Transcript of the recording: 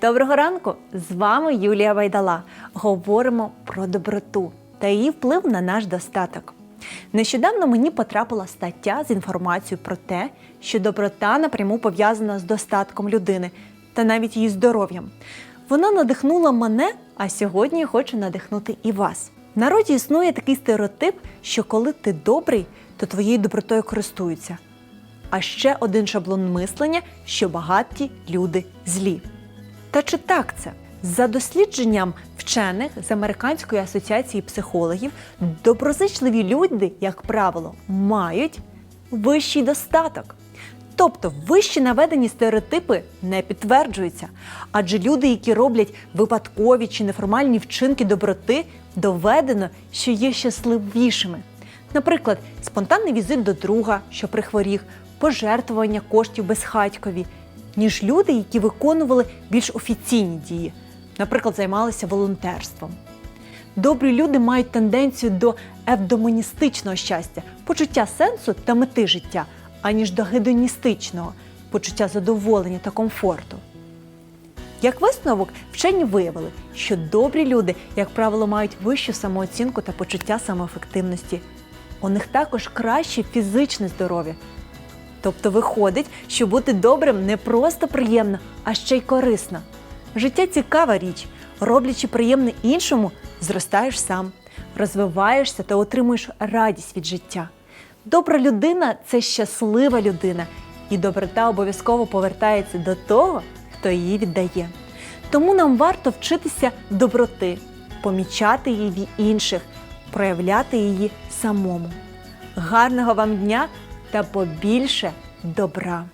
Доброго ранку! З вами Юлія Вайдала. Говоримо про доброту та її вплив на наш достаток. Нещодавно мені потрапила стаття з інформацією про те, що доброта напряму пов'язана з достатком людини та навіть її здоров'ям. Вона надихнула мене, а сьогодні я хочу надихнути і вас. В народі існує такий стереотип, що коли ти добрий, то твоєю добротою користуються. А ще один шаблон мислення, що багаті люди злі. Та чи так це? За дослідженням вчених з Американської асоціації психологів, доброзичливі люди, як правило, мають вищий достаток. Тобто вищі наведені стереотипи не підтверджуються, адже люди, які роблять випадкові чи неформальні вчинки доброти, доведено, що є щасливішими. Наприклад, спонтанний візит до друга, що прихворів, пожертвування коштів безхатькові, ніж люди, які виконували більш офіційні дії, наприклад, займалися волонтерством. Добрі люди мають тенденцію до евдомоністичного щастя, почуття сенсу та мети життя, аніж до гедоністичного почуття задоволення та комфорту. Як висновок, вчені виявили, що добрі люди, як правило, мають вищу самооцінку та почуття самоефективності. У них також краще фізичне здоров'я. Тобто виходить, що бути добрим не просто приємно, а ще й корисно. Життя цікава річ. Роблячи приємне іншому, зростаєш сам, розвиваєшся та отримуєш радість від життя. Добра людина це щаслива людина, і доброта обов'язково повертається до того, хто її віддає. Тому нам варто вчитися доброти, помічати її в інших, проявляти її самому. Гарного вам дня та побільше добра!